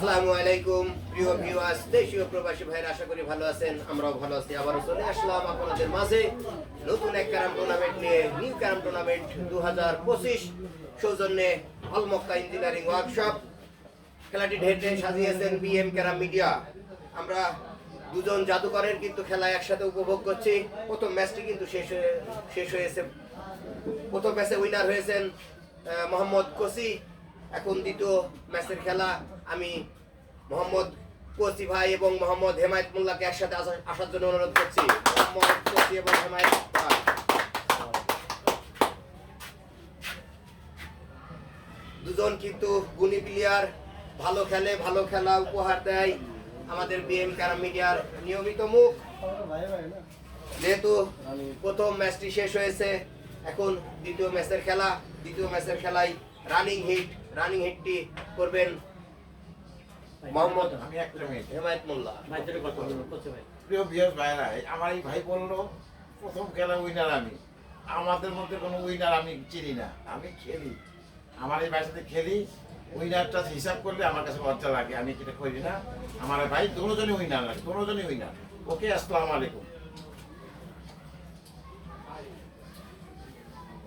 আসসালামু আলাইকুম প্রিয় ভিউয়ার্স দেশীয় প্রবাসী ভাইরা আশা করি ভালো আছেন। আমরাও ভালো আছি আবারও চলে আসলাম আপনাদের মাঝে নতুন এক ক্যারাম টুর্নামেন্ট নিয়ে নিউ ক্যারাম টুর্নামেন্ট দু হাজার পঁচিশ সৌজন্যে অলমক্কা ইঞ্জিনিয়ারিং ওয়ার্কশপ খেলাটি ঢের সাজিয়েছেন বিএম ক্যারাম মিডিয়া আমরা দুজন জাদুকরের কিন্তু খেলা একসাথে উপভোগ করছি। প্রথম ম্যাচটি কিন্তু শেষ হয়ে শেষ হয়েছে। প্রথম ম্যাচে উইনার হয়েছেন মোহাম্মদ কোসি। এখন দ্বিতীয় ম্যাচের খেলা আমি মোহাম্মদ কোসি ভাই এবং মোহাম্মদ হেমায়ত মোল্লাকে একসাথে আসা- আসার জন্য অনুরোধ করছি। মোহাম্মদ কোসি এবং হেমায়ত। দুজন কিন্তু গুণী প্লেয়ার ভালো খেলে, ভালো খেলা উপহার দেয়। আমাদের বিএম ক্যারাম মিডিয়ার নিয়মিত মুখ। যেহেতু প্রথম ম্যাচটি শেষ হয়েছে, এখন দ্বিতীয় ম্যাচের খেলা। দ্বিতীয় ম্যাচের খেলায় রানিং হিট রানিং হিটটি করবেন মোহাম্মদ আমি একটা মিনিট হেমায়ত মোল্লা। প্রিয় বিয়াস ভাইরা আমার এই ভাই বলল প্রথম খেলা উইনার আমি। আমাদের মধ্যে কোনো উইনার আমি চিনি না আমি খেলি। আমার এই ভাইয়ের সাথে খেলি উইনারটা হিসাব করলে আমার কাছে লজ্জা লাগে আমি করি না। আমার ভাই দুজনই উইনার লাগে দুজনই উইনার ওকে আসসালামু আলাইকুম।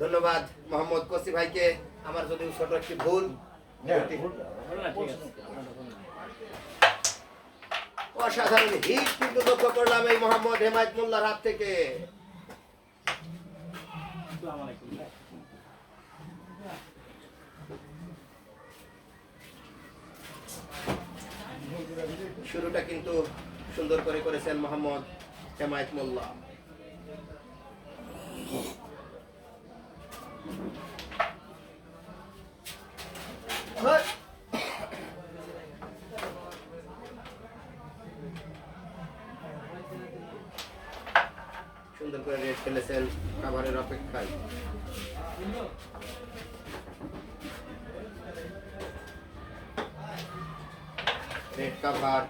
ধন্যবাদ মোহাম্মদ কসি ভাইকে। আমার যদি ছোট একটি ভুল হ্যাঁ, অসাধারণ হিট কিন্তু লক্ষ্য করলাম এই মোহাম্মদ হেমায়ত মোল্লার হাত থেকে। শুরুটা কিন্তু সুন্দর করে করেছেন মোহাম্মদ হেমায়ত মোল্লা। সুন্দর করে রেড খেলেছেন কাভারের অপেক্ষায়। Red cover,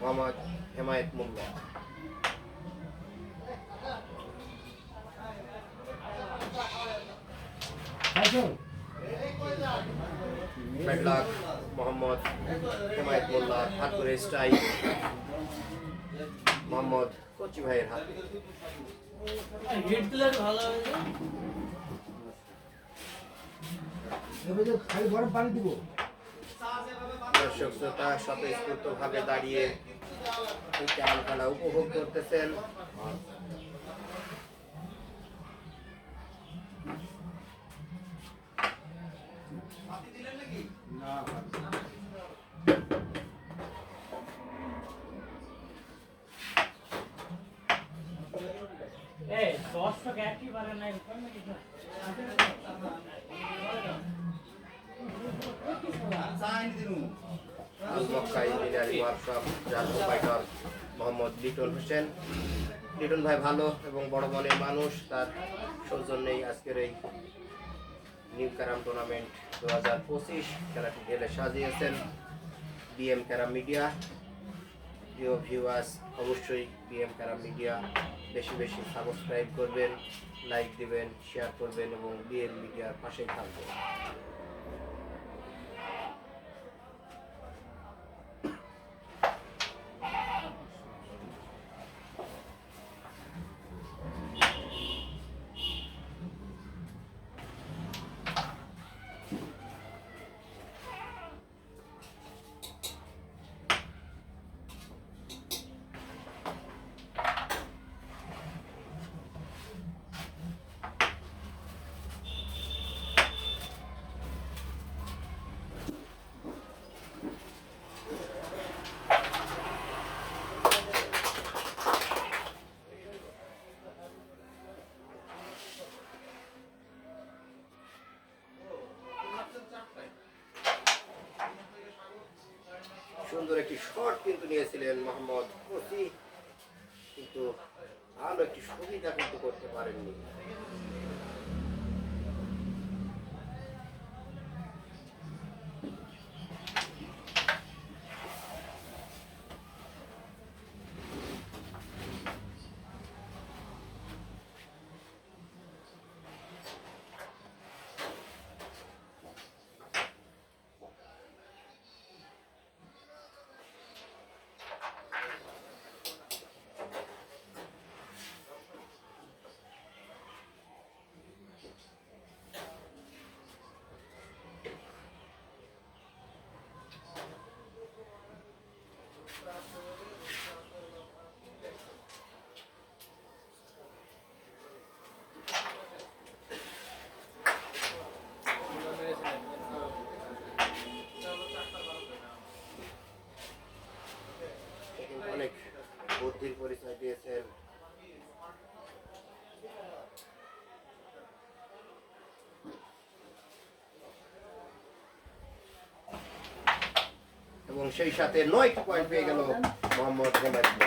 Mohammad Hemayat Molla. Bad luck Mohammad Hemayat Molla করে স্ট্রাইক মোহাম্মদ কচি ভাইয়ের হাত। দর্শক শ্রোতা স্বতঃস্ফূর্ত ভাবে দাঁড়িয়ে এই খেলা উপভোগ করতেছেন। আলমক্কা ইঞ্জিনিয়ারিং মোহাম্মদ লিটন হোসেন। লিটন ভাই ভালো এবং বড় মনের মানুষ, তার সৌজন্যেই আজকের এই নিউ ক্যারাম টুর্নামেন্ট দু হাজার পঁচিশ খেলাটি ঢেলে সাজিয়েছেন বিএম ক্যারাম মিডিয়া প্রিয় ভিউয়ার্স অবশ্যই পিএম ক্যারাম মিডিয়া বেশি বেশি সাবস্ক্রাইব করবেন লাইক দিবেন শেয়ার করবেন এবং বিএম মিডিয়ার পাশে থাকবেন। সুন্দর একটি শট কিন্তু নিয়েছিলেন মোহাম্মদ কিন্তু ভালো একটি সুবিধা কিন্তু করতে পারেননি। সেই সাথে নয়টি পয়েন্ট পেয়ে গেল মোহাম্মদ আছে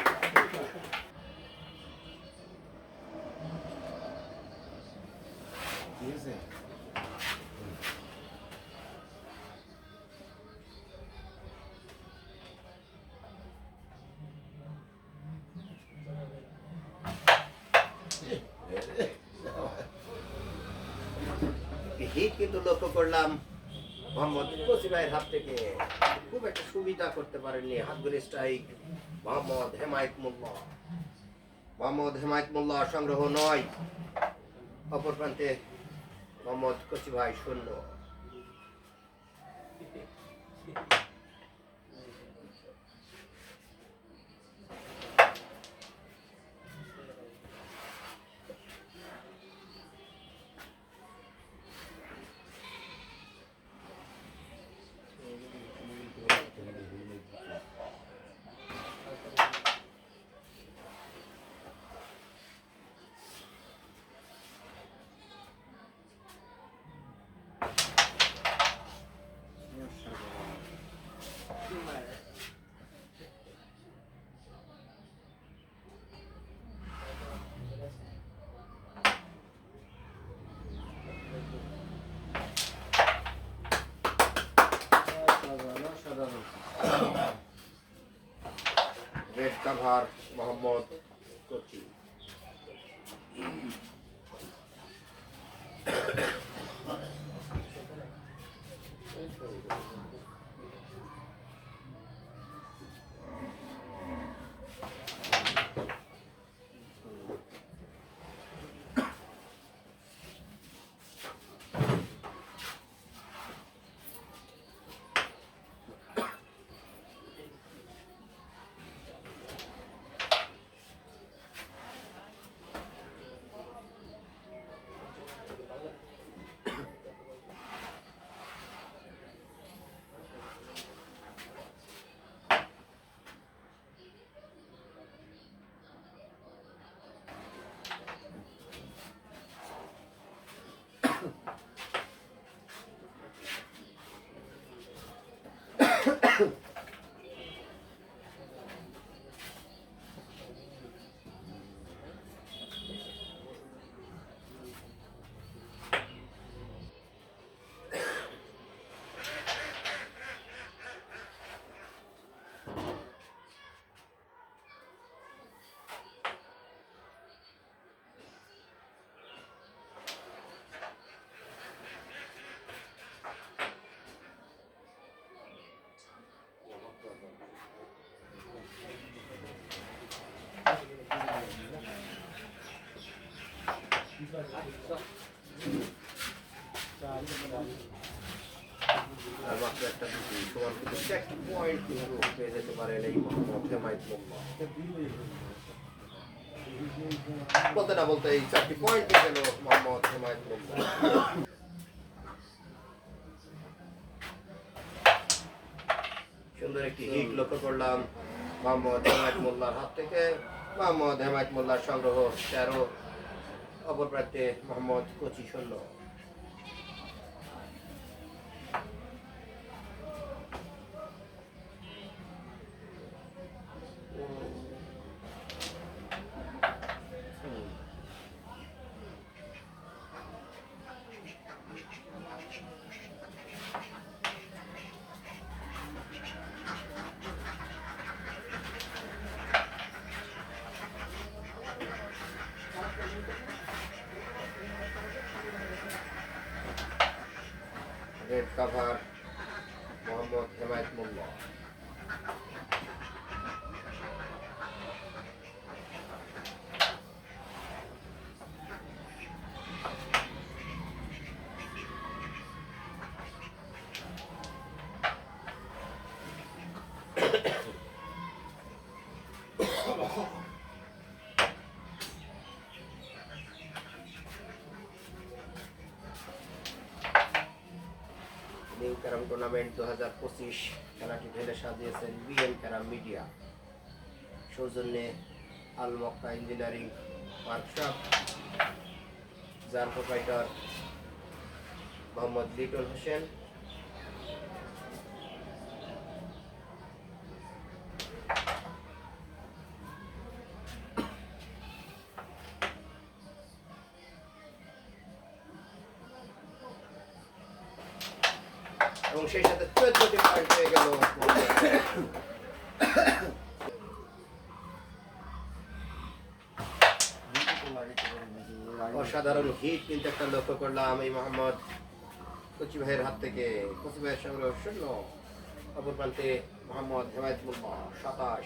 হিট কিন্তু লক্ষ্য করলাম। মোহাম্মদ কসি ভাইয়ের হাত থেকে খুব একটা সুবিধা করতে পারেননি। হাতগুলি স্ট্রাইক মোহাম্মদ হেমায়ত মোল্লা। মোহাম্মদ হেমায়ত মোল্লা সংগ্রহ নয়। অপর প্রান্তে মোহাম্মদ কসি ভাই শূন্য। রেড কাভার মোহাম্মদ কচি। বলতে না বলতে এই চারটি পয়েন্ট পেয়ে গেল মোহাম্মদ হেমায়ত সুন্দর একটি হিট লক্ষ্য করলাম মোহাম্মদ হেমায়ত মোল্লার হাত থেকে। মোহাম্মদ হেমায়ত মোল্লার সংগ্রহ তেরো অপর প্রান্তে মোহাম্মদ কচি শূন্য red cover Mohammad Hemayat Molla tournament দু হাজার পঁচিশ খেলাটি ভেলে সাজিয়েছেন বিএন ক্যারাম মিডিয়া। সৌজন্যে আল মক্কা ইঞ্জিনিয়ারিং ওয়ার্কশপ। যার প্রোপাইটার মোহাম্মদ লিটন হোসেন। সেই সাথে চোদ্দটি পয়েন্ট হয়ে গেল। অসাধারণ হিট কিন্তু একটা লক্ষ্য করলাম এই মোহাম্মদ কচি ভাইয়ের হাত থেকে। কচি ভাইয়ের সংগ্রহ শূন্য অপর প্রান্তে মোহাম্মদ হেমায়তুল্লাহ সাতাশ।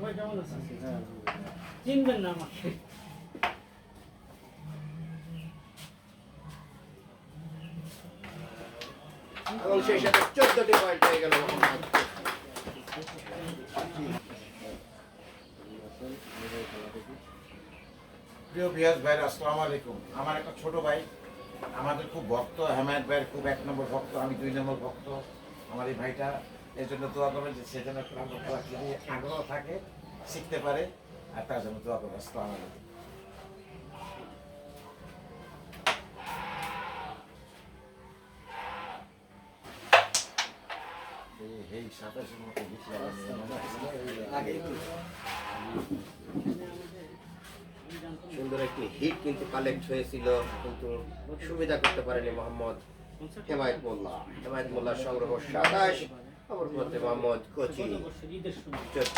ভাই কেমন আছেন চিনবেন না আমাকে এবং সেই সাথে চোদ্দটি পয়েন্ট হয়ে গেল মোহাম্মদ। প্রিয় বিয়াস ভাই আসসালামু আলাইকুম। আমার একটা ছোট ভাই, আমাদের খুব ভক্ত, হেমায়ত ভাইয়ের খুব এক নম্বর ভক্ত, আমি দুই নম্বর ভক্ত। আমার এই ভাইটা, এর জন্য দোয়া করবেন যে সে যেন আগ্রহ থাকে, শিখতে পারে, আর তার জন্য দোয়া করবেন। আসসালামু আলাইকুম। এই- সাতাশের মতো সুন্দর একটি হিট কিন্তু কালেক্ট হয়েছিল, কিন্তু সুবিধা করতে পারেনি মোহাম্মদ হেমায়ত মোল্লা হেমায়ত মোল্লার সংগ্রহ সাতাশ, খবর প্রান্তে মোহাম্মদ কচি চোদ্দ।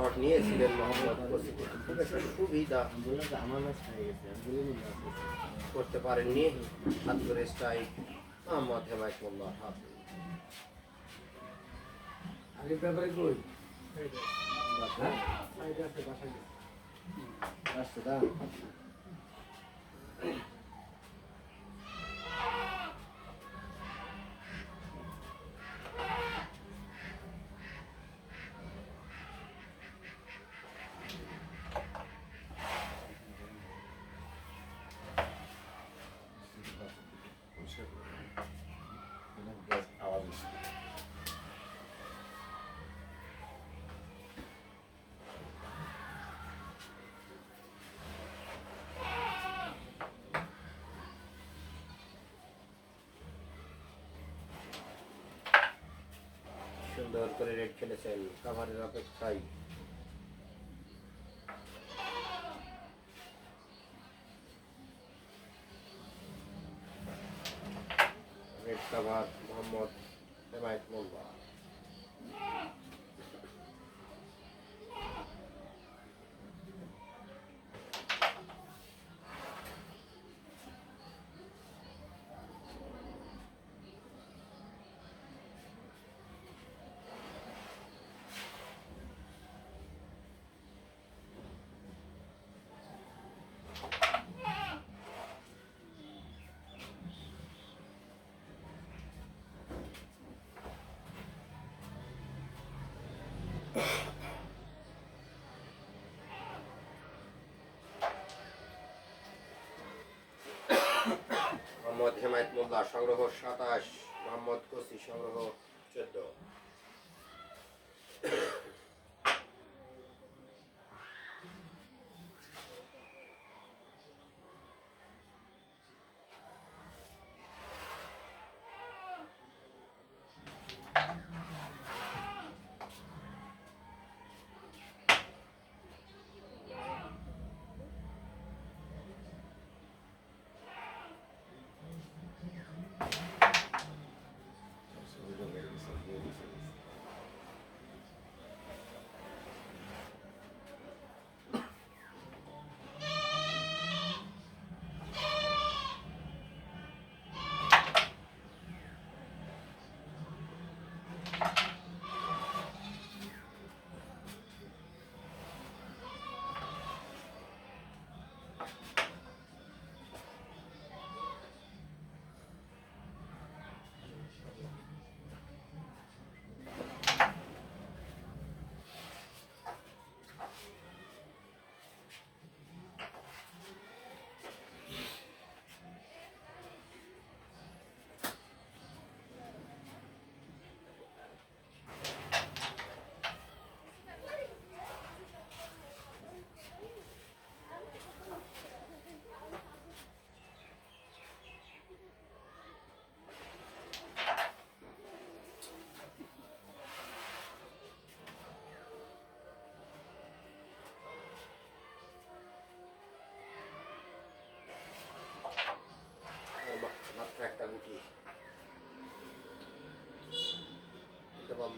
শট নিয়েছিলেন মোহাম্মদ খুব একটা সুবিধা। করতে পারেননি। হাত করে স্ট্রাইক মোহাম্মদ হেমায়তুল্লাহ হাত আগের ব্যাপারে কই? সাইডে আছে সুন্দর করে রেড খেলেছেন কাভারের অপেক্ষায়। রেড কাভার মোহাম্মদ হেমায়ত মোল্লা মোহাম্মদ হেমায়ত মোল্লা সংগ্রহ সাতাশ মোহাম্মদ কসি সংগ্রহ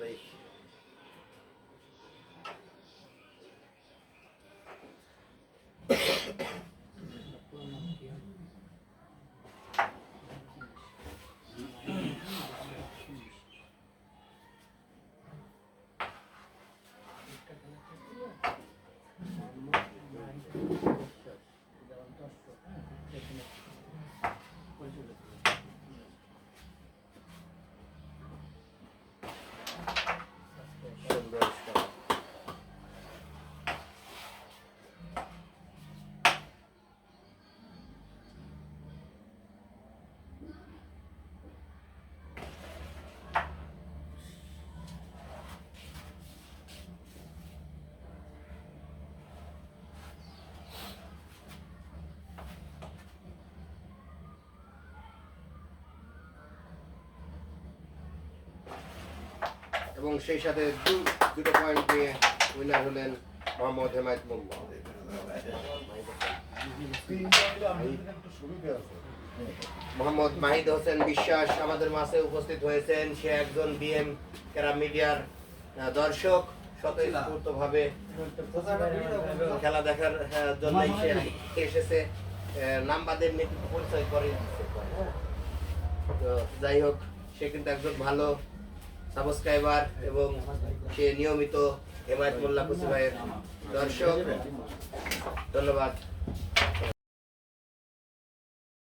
এটা এবং সেই সাথে দুটো পয়েন্ট পেয়ে উইনার হলেন মোহাম্মদ হেমায়ত মোল্লা মোহাম্মদ মাহিদ হোসেন বিশ্বাস আমাদের মাঝে উপস্থিত হয়েছেন। সে একজন বিএম ক্যারাম মিডিয়ার দর্শক। স্বতঃস্ফূর্ত ভাবে খেলা দেখার জন্য এসেছে। নামবাদের নেতৃত্ব পরিচয় করে যাই হোক, সে কিন্তু একজন ভালো সাবস্ক্রাইবার এবং সে নিয়মিত হেমায়ত মোল্লা কুসি ভাইয়ের দর্শক। ধন্যবাদ।